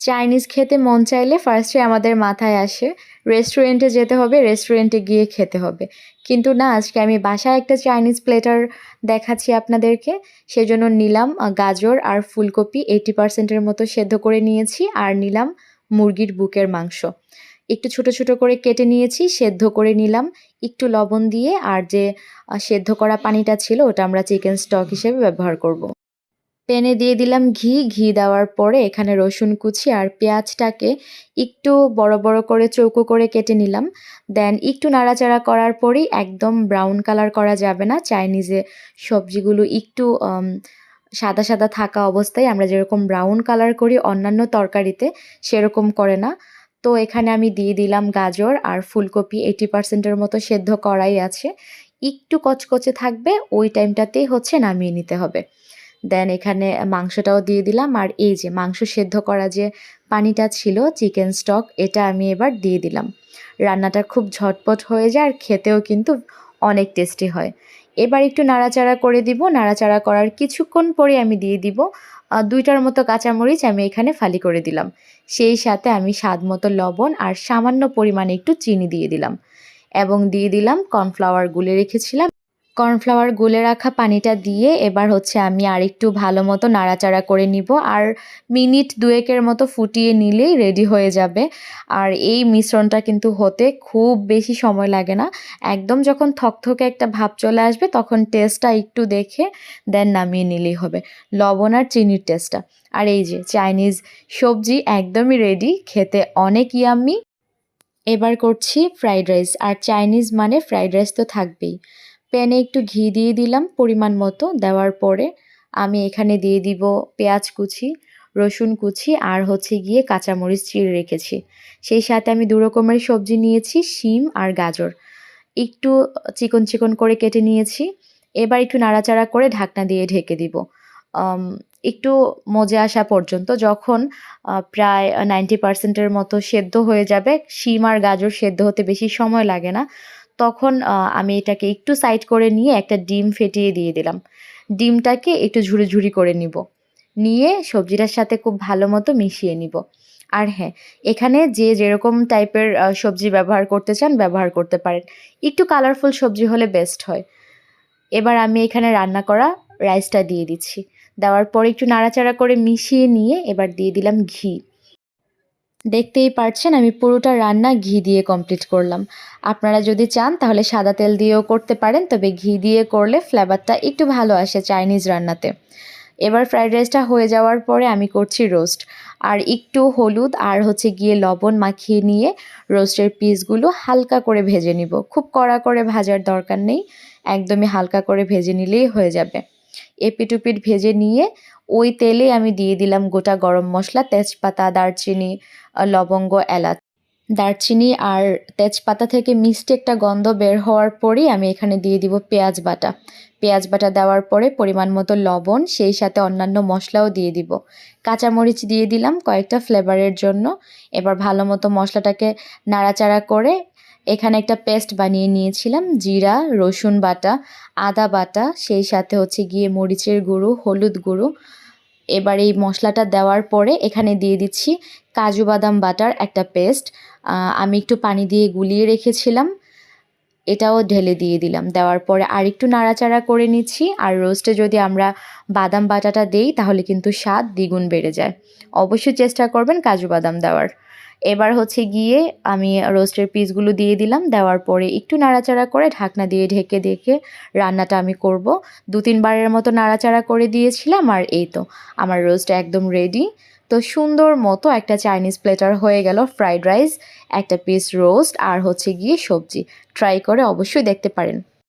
Chinese খেতে মন চাইলে ফার্স্টে আমাদের মাথায় আসে রেস্টুরেন্টে যেতে হবে রেস্টুরেন্টে গিয়ে খেতে হবে কিন্তু না, আজকে আমি বাসায় একটা চাইনিজ প্লেটার দেখাচ্ছি আপনাদেরকে, সেজন্য নিলাম গাজর আর ফুলকপি এইটি পার্সেন্টের মতো সেদ্ধ করে নিয়েছি আর নিলাম মুরগির বুকের মাংস একটু ছোট ছোট করে কেটে নিয়েছি, সেদ্ধ করে নিলাম, একটু লবণ দিয়ে আর যে সেদ্ধ করা পানিটা ছিল ওটা আমরা চিকেন স্টক হিসেবে ব্যবহার করব। প্যানে দিয়ে দিলাম ঘি। ঘি দেওয়ার পরে এখানে রসুন কুচি আর পেঁয়াজটাকে একটু বড় বড় করে চৌকো করে কেটে নিলাম। দেন একটু নাড়াচাড়া করার পরেই একদম ব্রাউন কালার করা যাবে না। চাইনিজে সবজিগুলো একটু সাদা সাদা থাকা অবস্থায় আমরা যেরকম ব্রাউন কালার করি অন্যান্য তরকারিতে সেরকম করে না। তো এখানে আমি দিয়ে দিলাম গাজর আর ফুলকপি এইটি পার্সেন্টের মতো সেদ্ধ করাই আছে। একটু কচকচে থাকবে, ওই টাইমটাতেই হচ্ছে নামিয়ে নিতে হবে। দেন এখানে মাংসটাও দিয়ে দিলাম। আর এই যে মাংস সেদ্ধ করা যে পানিটা ছিল, চিকেন স্টক, এটা আমি এবার দিয়ে দিলাম। রান্নাটা খুব ঝটপট হয়ে যায় আর খেতেও কিন্তু অনেক টেস্টি হয়। এবার একটু নাড়াচাড়া করে দিব। নাড়াচাড়া করার কিছুক্ষণ পরে আমি দিয়ে দিব। দুইটার মতো কাঁচামরিচ আমি এখানে ফালি করে দিলাম। সেই সাথে আমি স্বাদ মতো লবণ আর সামান্য পরিমাণে একটু চিনি দিয়ে দিলাম। এবং দিয়ে দিলাম কর্নফ্লাওয়ার গুলে রেখেছিলাম। কর্নফ্লাওয়ার গুলে রাখা পানিটা দিয়ে এবার হচ্ছে আমি আরেকটু ভালো মতো নাড়াচাড়া করে নিব আর মিনিট দুয়েকের মতো ফুটিয়ে নিলেই রেডি হয়ে যাবে। আর এই মিশ্রণটা কিন্তু হতে খুব বেশি সময় লাগে না। একদম যখন থকথকে একটা ভাব চলে আসবে তখন টেস্টটা একটু দেখে দেন নামিয়ে নিলেই হবে। লবণ আর চিনির টেস্টটা আর এই যে চাইনিজ সবজি একদমই রেডি খেতে অনেক ইয়াম্মি এবার করছি ফ্রাইড রাইস আর চাইনিজ মানে ফ্রাইড রাইস তো থাকবেই। প্যানে একটু ঘি দিয়ে দিলাম পরিমাণ মতো। দেওয়ার পরে আমি এখানে দিয়ে দিব পেঁয়াজ কুচি, রসুন কুচি আর হচ্ছে গিয়ে কাঁচামরিচ চিড়ে রেখেছি। সেই সাথে আমি দু রকমের সবজি নিয়েছি, শিম আর গাজর। একটু চিকন চিকন করে কেটে নিয়েছি। এবার একটু নাড়াচাড়া করে ঢাকনা দিয়ে ঢেকে দিব। একটু মজে আসা পর্যন্ত যখন প্রায় নাইনটি পার্সেন্টের মতো সেদ্ধ হয়ে যাবে, শিম আর গাজর সেদ্ধ হতে বেশি সময় লাগে না। তখন আমি এটাকে একটু সাইড করে নিয়ে একটা ডিম ফেটিয়ে দিয়ে দিলাম। ডিমটাকে একটু ঝুড়ি ঝুড়ি করে নিব। নিয়ে সবজিটার সাথে খুব ভালো মতো মিশিয়ে নিব। আর হ্যাঁ এখানে যে যেরকম টাইপের সবজি ব্যবহার করতে চান ব্যবহার করতে পারেন। একটু কালারফুল সবজি হলে বেস্ট হয়। এবার আমি এখানে রান্না করা রাইসটা দিয়ে দিচ্ছি। দেওয়ার পর একটু নাড়াচাড়া করে মিশিয়ে নিয়ে এবার দিয়ে দিলাম ঘি। দেখতেই পারছেন, আমি পুরোটা রান্না ঘি দিয়ে কমপ্লিট করলাম। আপনারা যদি চান, তাহলে সাদা তেল দিয়েও করতে পারেন, তবে ঘি দিয়ে করলে ফ্লেভারটা একটু ভালো আসে চাইনিজ রান্নাতে। এবার ফ্রাইড রাইসটা হয়ে যাওয়ার পরে আমি করছি রোস্ট আর একটু হলুদ আর হচ্ছে গিয়ে লবণ মাখিয়ে নিয়ে রোস্টের পিসগুলো হালকা করে ভেজে নিব। খুব কড়া করে ভাজার দরকার নেই, একদমই হালকা করে ভেজে নিলেই হয়ে যাবে। এপিটুপিট ভেজে নিয়ে ওই তেলে আমি দিয়ে দিলাম গোটা গরম মশলা, তেজপাতা, দারচিনি লবঙ্গ, এলাচ। দারচিনি আর তেজপাতা থেকে মিষ্টি একটা গন্ধ বের হওয়ার পরেই আমি এখানে দিয়ে দিব পেঁয়াজ বাটা। পেঁয়াজ বাটা দেওয়ার পরে পরিমাণ মতো লবণ, সেই সাথে অন্যান্য মশলাও দিয়ে দিব। কাঁচামরিচ দিয়ে দিলাম কয়েকটা ফ্লেভারের জন্য। এবার ভালো মতো মশলাটাকে নাড়াচাড়া করে এখানে একটা পেস্ট বানিয়ে নিয়েছিলাম, জিরা, রসুন বাটা, আদা বাটা, সেই সাথে হচ্ছে গিয়ে মরিচের গুঁড়ো, হলুদ গুঁড়ো। এবার এই মশলাটা দেওয়ার পরে এখানে দিয়ে দিচ্ছি কাজু বাদাম বাটার একটা পেস্ট। আমি একটু পানি দিয়ে গুলিয়ে রেখেছিলাম। এটাও ঢেলে দিয়ে দিলাম। দেওয়ার পরে আর একটু নাড়াচাড়া করে নিচ্ছি। আর রোস্টে যদি আমরা বাদাম বাটাটা দেই, তাহলে কিন্তু স্বাদ দ্বিগুণ বেড়ে যায়। অবশ্যই চেষ্টা করবেন কাজু বাদাম দেওয়ার। এবার হচ্ছে গিয়ে আমি রোস্টের পিসগুলো দিয়ে দিলাম। দেওয়ার পরে একটু নাড়াচাড়া করে ঢাকনা দিয়ে ঢেকে দেখে রান্নাটা আমি করব। দু তিনবারের মতো নাড়াচাড়া করে দিয়েছিলাম আর এই তো। আমার রোস্ট একদম রেডি তো সুন্দর মতো একটা চাইনিজ প্লেটার হয়ে গেল ফ্রাইড রাইস একটা পিস রোস্ট আর হচ্ছে গিয়ে সবজি। ট্রাই করে অবশ্যই দেখতে পারেন।